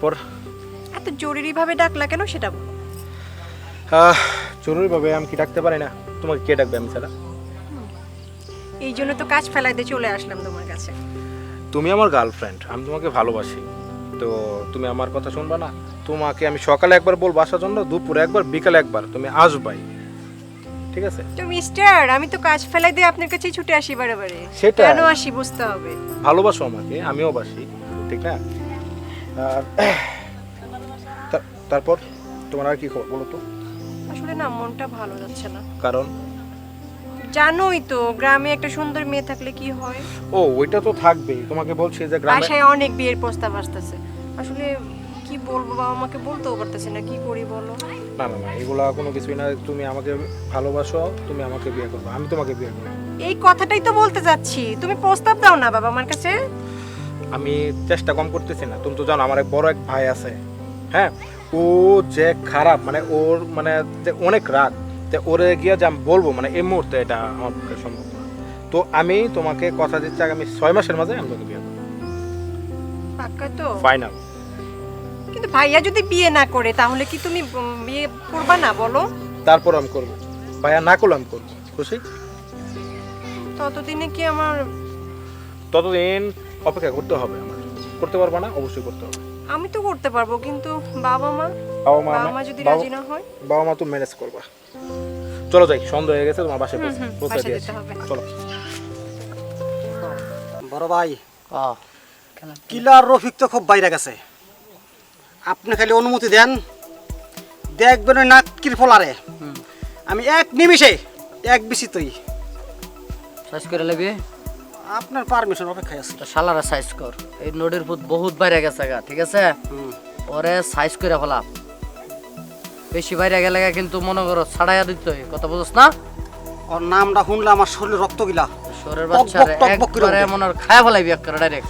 তারপর? এত জরুরি ভাবে ডাকলা কেন সেটা বলো। জরুরিভাবে আমি কি ডাকতে পারি না? তোমাকে কে ডাকবে আমি ছাড়া? এই জন্য তো কাজ ফেলাইতে চলে আসলাম তোমার কাছে। তুমি আমার গার্লফ্রেন্ড আমি তোমাকে ভালোবাসি। তো তুমি আমার কথা শুনবা না? তোমাকে আমি সকালে একবার বলব আসার জন্য দুপুরে একবার বিকালে একবার। তুমি আসবাই। ঠিক আছে? তো মিস্টার আমি তো কাজ ফেলাই দিয়ে আপনার কাছেই ছুটে আসি বারে বারে। সেটাই। কেন আসি বুঝতে হবে। ভালোবাসো আমাকে আমিও বাসি। ঠিক না? আর তারপর তোমার আর কি খবর বলো তো? আসলে না মনটা ভালো যাচ্ছে না। কারণ? জানোই তো গ্রামে একটা সুন্দর মেয়ে থাকলে কি হয়? ও ওইটা তো থাকবেই। তোমাকে বলছি যে গ্রামে বাসায় অনেক বিয়ের প্রস্তাব আসতেছে। আসলে কি বলব বাবা আমাকে বলতেও পারতেছে না কি করি বলো? না না না এগুলা কোনো কিছুই না। তুমি আমাকে ভালোবাসো তুমি আমাকে বিয়ে করবে। আমি তোমাকে বিয়ে করব। এই কথাটাই তো বলতে যাচ্ছি। তুমি প্রস্তাব দাও না বাবা আমার কাছে। আমি চেষ্টা কম করতেছি না। তুমি তো জানো আমার এক বড় এক ভাই আছে। হ্যাঁ? ও যে খারাপ মানে ওর মানে যে অনেক রাগ তো ওরে গিয়ে যে আমি বলব মানে এই মুহূর্তে এটা আমার পক্ষে সম্ভব না। তো আমি তোমাকে কথা দিচ্ছি আগামী ছয় মাসের মাঝে আমি তোকে বিয়ে করব। পাক্কা তো? ফাইনাল কিন্তু ভাইয়া যদি বিয়ে না করে তাহলে কি তুমি উম, বিয়ে করবা না বলো? তারপর আমি করব। ভাইয়া না করলে আমি করব। খুশি? ততদিনে কি আমার ততদিন অপেক্ষা করতে হবে আমার। করতে পারবা না? অবশ্যই করতে হবে। আমি তো করতে পারব কিন্তু বাবা মা বাবা মা বাবা মা যদি রাজি না হয়? বাবা মা তো ম্যানেজ করবা। চলো যাই সন্ধ্যা হয়ে গেছে তোমার বাসায় পৌঁছে- হবে। চলো। বড় ভাই কিলার রফিক তো খুব বাইরে গেছে। আপনি খালি অনুমতি দেন। দেখবেন ওই নাটকির ফলারে। আমি এক নিমিষে এক বিসি তৈ সাইজ করে নেবি আপনার পারমিশন অপেক্ষায় আছি। তো শালারা সাইজ কর। এই নদীর ফুট বহুত বাইরে গেছে গা ঠিক আছে? হুম। ওরে সাইজ করে ফেলাম বেশি বাইরে গেলে গা কিন্তু মনে করো ছাড়াইয়া দিতে হয় কথা বুঝছ না? ওর নামটা শুনলে আমার শরীরে রক্ত গিলা। শরীর টক বক, বাচ্চারে টক বক করে একবারে। মনে হয় খায়া ফেলাইবি একবারে ডাইরেক্ট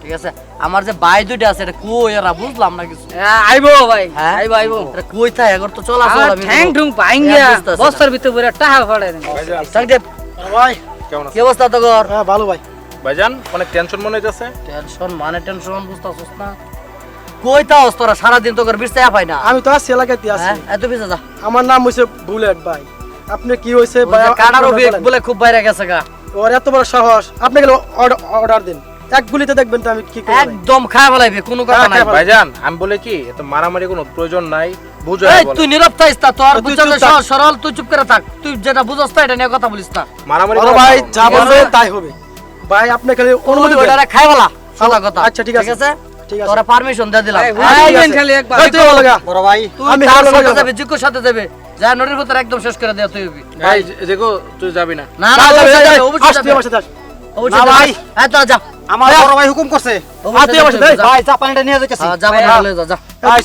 ঠিক আছে? আমার যে বাই দুইটা আছে এটা কই এরা বুঝলাম না কিছু? আইবো ভাই হ্যাঁ? আইবো আইবো। এটা কই থাকে এখন তো চলা চলা ঠ্যাং ঠুং পাইঙ্গিয়া বস্তার ভিতরে টাহা ফড়ে ভাইজান। সংদেব ভাই কেমন কি অবস্থা হ্যাঁ ভালো ভাই। ভাইজান অনেক টেনশন মনে হইতেছে? টেনশন মানে টেনশন বুঝতাছস না। কই তোরা? সারাদিন তো কর বিস্তায় পাই না। আমি তো আছি এলাকাতে আছি। হ্যাঁ এত যা। আমার নাম হইছে বুলেট ভাই। আপনি কি হইছে ভাই বেগ বলে খুব বাইরে গেছে গা। ওর এত বড় সাহস। আপনি গেলে অর্ডার দিন। এক গুলিতে দেখবেন তো আমি কি করি একদম খায় ফেলাইবে কোনো কথা হ্যাঁ, নাই। ভাইজান আমি বলে কি এত মারামারি কোনো প্রয়োজন নাই। তুই নীরব থাকিস না তোর তুই বুঝছ চুপ যে থাক। সহজ সরল তুই চুপ করে থাক। তুই যেটা বুঝছ না এটা নিয়ে কথা বলিস না মারামারি ভাই যা বলবে তাই হবে। ভাই আপনি খালি অনুমতি তুই দেন। ওটারে খায় কথা। আচ্ছা, ঠিক আছে। আছে? ঠিক আছে। তোরা পারমিশন দিয়ে দিলাম। ভাই, এই, বুঝলেন আছে। খালি একবার। তুই বড় ভাই। আমি তার সাথে যাবে জিকুর সাথে যাবে। যা নদীর ভিতরে একদম শেষ করে দেয়া তুই ভাই দেখো তুই যাবি না। অবশ্যই। আমার সাথে অবশ্যই ভাই। হ্যাঁ তোরা যা। আমার বড় ভাই হুকুম করছে। তুই আমার সাথে, ভাই চা পানিটা নিয়ে যাইতেছি। যা যা যা।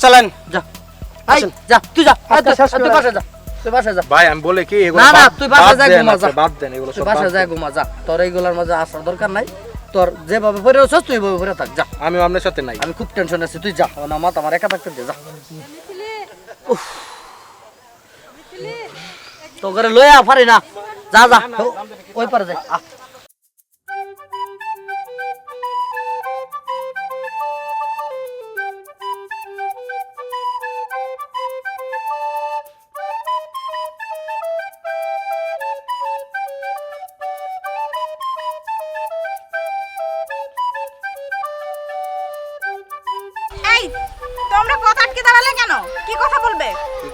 চলেন। যা। এই, আসেন। যা তুই যা তুই- শেষ তুই করে বাসায় যা তুই বাসায় যা ভাই আমি বলে কি না, না, তুই বাসায় যা, ঘুমা যা। বাদ দেন এগুলো তুই সব যা ঘুমা যা তোর এইগুলোর মাঝে আসার দরকার নাই তোর যেভাবে পড়ে আছিস তুই এইভাবে পড়ে থাক যা আমি আপনার সাথে নাই আমি খুব টেনশন আছি তুই যা না মাত আমার একা থাকতে দে যা উফ। তো করে লইয়া পারি না যা যা ওই পারে যা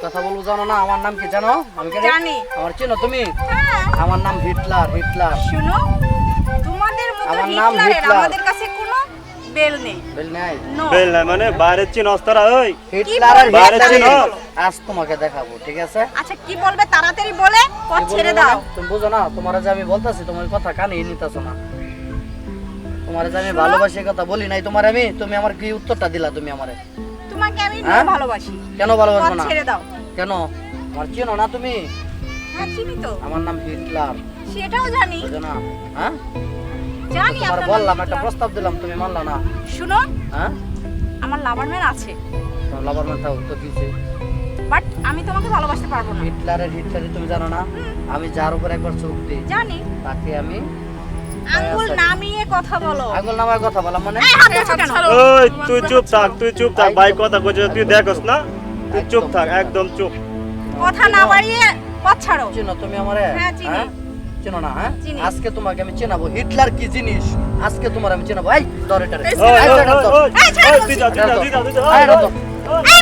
কথা বলব জানো না আমার নাম কি জানো? আমি জানি। আমার চেনো তুমি? হ্যাঁ। আমার নাম হিটলার হিটলার। শুনো তোমাদের মতো আমার নাম হিটলার। আমাদের কাছে কোনো বেল নেই। বেল নাই? বেল না মানে বাইরের চিন অস্তারা ওই। হিটলার আর? হিটলার চিনো? আজ তোমাকে দেখাবো ঠিক আছে? আচ্ছা কি বলবে তাড়াতাড়ি বলে পথ ছেড়ে দাও। মানে? তুমি বুঝো না তোমার যে আমি বলতাছি তোমার কথা কানে নিতেছো না। তোমার যে আমি ভালোবাসি কথা বলি নাই তোমার আমি তুমি আমার কি উত্তরটা দিলা তুমি আমারে? তোমাকে আমি হ্যাঁ? ভালোবাসি। কেন ভালোবাসবো না? ছেড়ে দাও। কেন? আমার চিনো না তুমি? হ্যাঁ চিনি তো। আমার নাম হিটলার। সেটাও জানি। বুঝো না হ্যাঁ? জানি তোমার বললাম একটা প্রস্তাব দিলাম তুমি মানলা না। শুনো হ্যাঁ? আমার লাভার ম্যান আছে। তোমার লাভার ম্যান থাকো তো কিছে বাট আমি তোমাকে ভালোবাসতে পারব না। হিটলারের হিটলারই তুমি জানো না? আমি যার উপর একবার চোখ দিই জানি। তাকে আমি আঙ্গুল নামিয়ে কথা বলো। আঙ্গুল নামার কথা বলা মানে? এই তুই চুপ থাক তুই চুপ থাক ভাই কথা কইছে তুই দেখোস না? তুই চুপ থাক একদম চুপ। কথা না বাড়িয়ে পথ ছাড়ো। চিনো তুমি আমারে? হ্যাঁ, চিনি। চিনো না হ্যাঁ? চিনি। আজকে তোমাকে আমি চেনাবো। হিটলার কি জিনিস? আজকে তোমার আমি চেনাবো। এই ধর এটা এই, তুই যা, তুই যা, তুই যা, তুই যা। এই, ধর।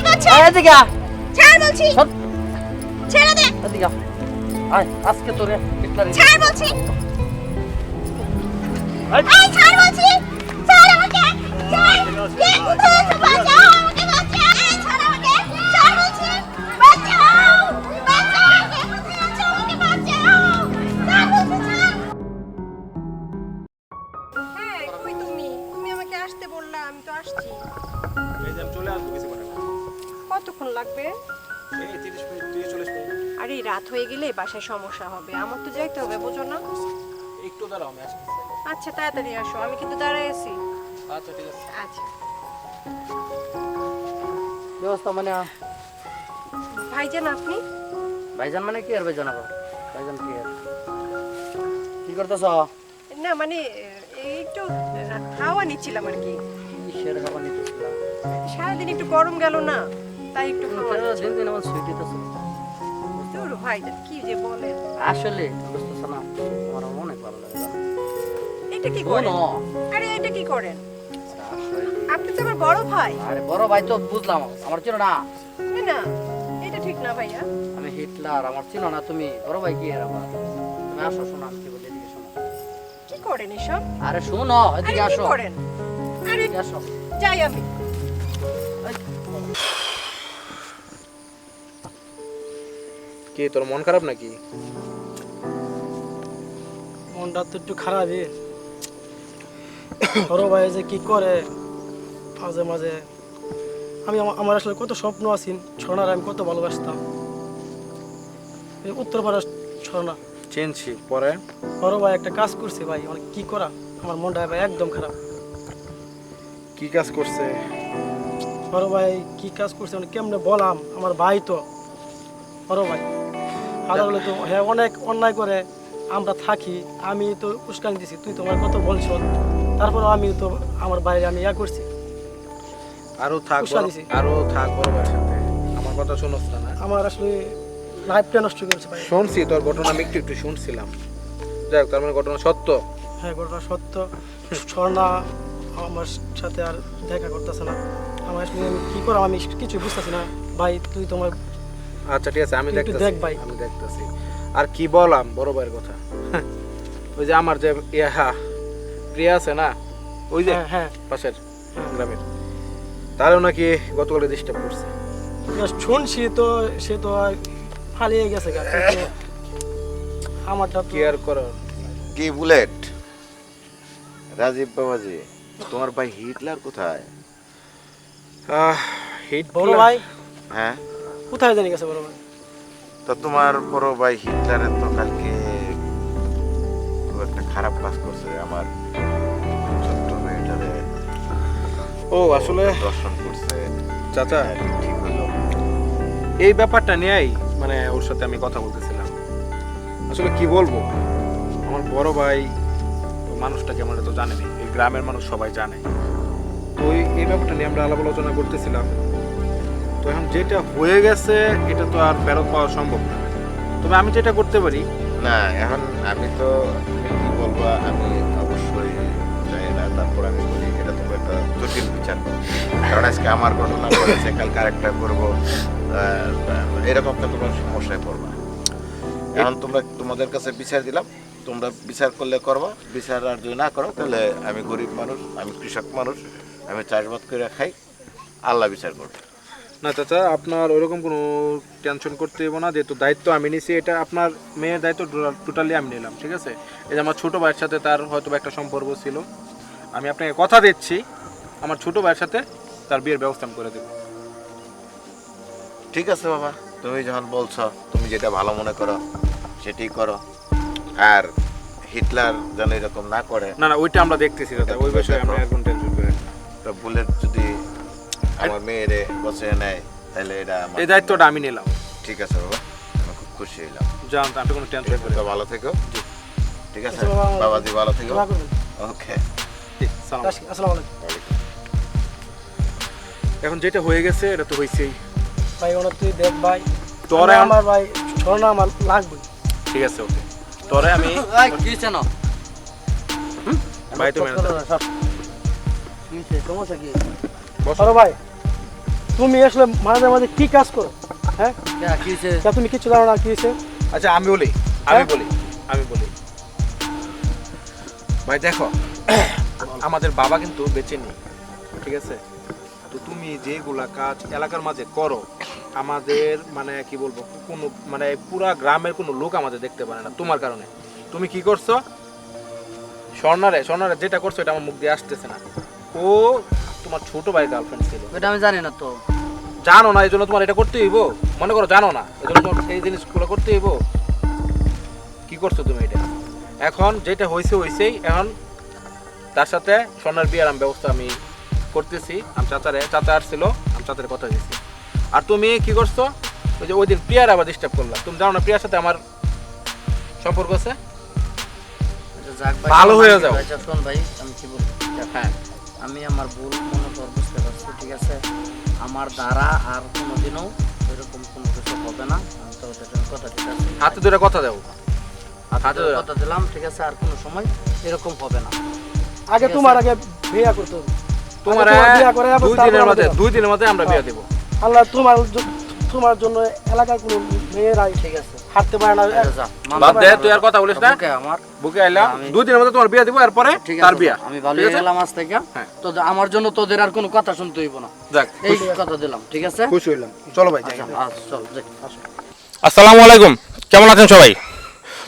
বলছি। এদিকে ছাড় বলছি। ছেড়ে দে। এদিকে। আয়, আজকে তোরে হিটলার ছাড় বলছি। এই। এই ছাড় বলছি। ছাড় আমাকে। ছাড়। আরে রাত হয়ে গেলে বাসায় সমস্যা হবে। আমার তো যাইতে হবে বোঝো না? একটু দাঁড়াও আমি আসছি আচ্ছা তাড়াতাড়ি আসো আমি কিন্তু দাঁড়ায় আছি। আচ্ছা ঠিক আছে। আচ্ছা। ব্যবস্থা মানে ভাইজান আপনি? ভাইজান মানে কি আর ভাইজান আবার? ভাইজান কি আর? কি করতেছ? না মানে এই একটু হাওয়া নিচ্ছিলাম আর কি। কিসের খাবার নিতেছিলাম সারাদিন একটু গরম গেল না তাই একটু হাওয়া দিন দিন আমার সুইট দিতেছে ভাইজান কি যে বলেন আসলে বুঝতেছ না আমার অনেক ভালো লাগে। এটা কি করেন? আরে এটা কি করেন? আপনি তো আমার বড় ভাই। আরে বড় ভাই তো বুঝলাম আমার চিনো না। এটা ঠিক না ভাইয়া। আমি হিটলার আমার চিনো না তুমি বড় ভাই কি এর তুমি আসো শোনো আমি কি বলি এদিকে শোনো। কি করেন এসব? আরে শোনো এদিকে কি আসো। করেন? আরে আসো। যাই আমি। কি তোর মন খারাপ নাকি? মনটা তো একটু খারাপই। বড় ভাই যে কি করে? মাঝে মাঝে। আমি আমার আসলে কত স্বপ্ন আছি ছড়ার আমি কত ভালোবাসতাম। এই উত্তরপাড়া ছড়না। চিনছি পরে? বড় ভাই একটা কাজ করছে ভাই মানে কি করা? আমার মনটা ভাই একদম খারাপ। কি কাজ করছে? বড় ভাই কি কাজ করছে মানে কেমনে বলাম? আমার ভাই তো। বড় ভাই। আর হলে তো হ্যাঁ অনেক অন্যায় করে আমরা থাকি আমি তো উস্কানি দিছি তুই তোমার কত বলছ। তারপরে আমি তো আমার বাইরে আমি ইয়া করছি। আরও থাক আরও থাক বড় ভাইয়ের সাথে। আমার কথা শুনোস না আমার আসলে লাইফটা নষ্ট করেছে ভাই। শুনছি তোর ঘটনা আমি একটু একটু শুনছিলাম। যাই হোক তার মানে ঘটনা সত্য। হ্যাঁ ঘটনা সত্য। স্বর্ণা আমার সাথে আর দেখা করতেছে না। আমার আসলে কি করাম আমি কিছু বুঝতেছি না। ভাই তুই তোমার আচ্ছা ঠিক আছে আমি দেখতেছি দেখ ভাই। আমি দেখতেছি। আর কি বললাম বড় ভাইয়ের কথা? ওই যে আমার যে ইয়া প্রিয়া আছে না ওই যে হ্যাঁ হ্যাঁ। পাশের গ্রামের তারও নাকি গতকালে ডিস্টার্ব করছে। শুনছি তো সে তো হারিয়ে গেছে গা আমারটা কি আর করার কি বুলেট? রাজীব বাবাজি তোমার ভাই হিটলার কোথায়? আহ, হিট বড় ভাই। হ্যাঁ? কোথায় জানি গেছে বড় ভাই তো তোমার বড় ভাই হিটলারের তো কালকে খুব একটা খারাপ কাজ করছে আমার ছোট্ট মেয়েটারে ও আসলে দর্শন করছে। চাচা হ্যাঁ, ঠিক হলো। এই ব্যাপারটা নিয়েই মানে ওর সাথে আমি কথা বলতেছিলাম। আসলে কি বলব? আমার বড় ভাই তো মানুষটা কেমন তো জানেনি এই গ্রামের মানুষ সবাই জানে। তো এই- এই ব্যাপারটা নিয়ে আমরা আলাপ আলোচনা করতেছিলাম। তো এখন যেটা হয়ে গেছে, এটা তো আর ফেরত পাওয়া সম্ভব না। তবে আমি যেটা করতে পারি। না, এখন আমি তো কি বলব, আমি অবশ্যই জানি না, তারপর আমি বলি, এটা তুমি একটা জটিল বিচার। করো কারণ আজকে আমার ঘটনা করেছে কালকে আরেকটা করব। এরকম তো তোমার সমস্যায় পড়বা এখন তোমরা তোমাদের কাছে বিচার দিলাম, তোমরা বিচার করলে করবা, বিচার আর যদি না করো, তাহলে আমি গরিব মানুষ, আমি কৃষক মানুষ, আমি চাষবাদ করে খাই, আল্লাহ বিচার করবে। না চাচা আপনার ওরকম কোনো টেনশন করতে হবে না যেহেতু দায়িত্ব আমি নিছি এটা আপনার মেয়ের দায়িত্ব টোটালি আমি নিলাম ঠিক আছে? এই যে আমার ছোটো ভাইয়ের সাথে তার হয়তো একটা সম্পর্ক ছিল আমি আপনাকে কথা দিচ্ছি আমার ছোটো ভাইয়ের সাথে তার বিয়ের ব্যবস্থা আমি করে দেবো। ঠিক আছে বাবা তুমি যখন বলছো তুমি যেটা ভালো মনে করো সেটাই করো। আর হিটলার যেন এরকম না করে না না ওইটা আমরা দেখতেছি দাদা ওই বিষয়ে আমরা এখন টেনশন করে তো বুলেট যদি আমার মেয়েরে বসে নেয় তাহলে এটা এই দায়িত্বটা আমি নিলাম। ঠিক আছে বাবা আমি খুব খুশি হইলাম। জান আপনি কোনো টেনশন করে ভালো থেকো। ঠিক আছে আচ্ছা, বাবাজি ভালো থেকো। ওকে। আসসালামু আলাইকুম। এখন যেটা হয়ে গেছে এটা তো হয়েছেই ভাই ওনার তুই দেখ ভাই তোর আমার ভাই ছড়না আমার লাগবে। ঠিক আছে ওকে। তোরে আমি কি হইছে ভাই তুমি? সমস্যা কি? বসো। ভাই। তুমি আসলে মাঝে মাঝে কি কাজ করো? হ্যাঁ? তা তুমি কিছু জানো না কি হয়েছে? আচ্ছা আমি বলি আমি হ্যাঁ? বলি আমি বলি। ভাই দেখো আমাদের বাবা কিন্তু বেঁচে নেই ঠিক আছে? তো তুমি যেগুলা কাজ এলাকার মাঝে করো আমাদের মানে কি বলব কোনো মানে পুরা গ্রামের কোনো লোক আমাদের দেখতে পারে না তোমার কারণে। তুমি কি করছ? স্বর্ণারে স্বর্ণারে যেটা করছ এটা আমার মুখ দিয়ে আসতেছে না। ও তোমার ছোট ভাই গার্লফ্রেন্ড ছিল। এটা আমি জানি না তো। জানো না এই জন্য তোমার এটা করতে হইব? মনে করো জানো না এই জন্য তোমার এই জিনিসগুলো করতে হইব? কি করছ তুমি এটা? এখন যেটা হয়েছে হয়েছেই এখন তার সাথে সোনার বিয়ার আমি ব্যবস্থা আমি করতেছি। আমি চাচারে চাচা আসছিল আমি চাচারে কথা দিয়েছি। আর তুমি কি করছ? ওই যে ওই দিন প্রিয়ার আবার ডিস্টার্ব করলা। তুমি জানো না প্রিয়ার সাথে আমার সম্পর্ক আছে? আচ্ছা, ভালো হয়ে যাও। আচ্ছা, শোন ভাই আমি কি বলব হ্যাঁ। আমি আমার ভুল মনে কর বুঝতে পারছি ঠিক আছে? আমার দ্বারা আর কোনোদিনও এরকম কোনো কিছু হবে না। আমি তো ওদের জন্য কথা হাতে ধরে কথা দেবো হাতে ধরে কথা দিলাম ঠিক আছে? আর কোনো সময় এরকম হবে না। আগে তোমার আগে বিয়া করতে। হবে তোমার বিয়া করে দুই দিনের মধ্যে দুই দিনের মধ্যে আমরা বিয়া দেবো। আল্লাহ তোমার তোমার জন্য এলাকার কোনো মেয়েরাই ঠিক আছে। হাঁটতে পারে না আচ্ছা, যা, মামলা বাদ দে তুই আর কথা বলিস না। আমার। বুকে আইলাম দুই দিনের মধ্যে তোমার বিয়ে দিব এরপরে তার বিয়া। আমি ভালো ঠিক হয়ে আছে? গেলাম আজ থেকে। হ্যাঁ। তো আমার জন্য তোদের আর কোনো কথা শুনতে হইব না। যাক এই কথা দিলাম ঠিক আছে? খুশি হইলাম। চলো ভাই আচ্ছা আচ্ছা, চল আসসালামু আলাইকুম। কেমন আছেন সবাই?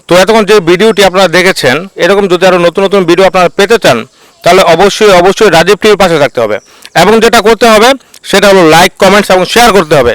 তো এতক্ষণ যে ভিডিওটি আপনারা দেখেছেন এরকম যদি আরও নতুন নতুন ভিডিও আপনারা পেতে চান তাহলে অবশ্যই অবশ্যই রাজীব টিভির পাশে থাকতে হবে। এবং যেটা করতে হবে সেটা হলো লাইক কমেন্টস এবং শেয়ার করতে হবে।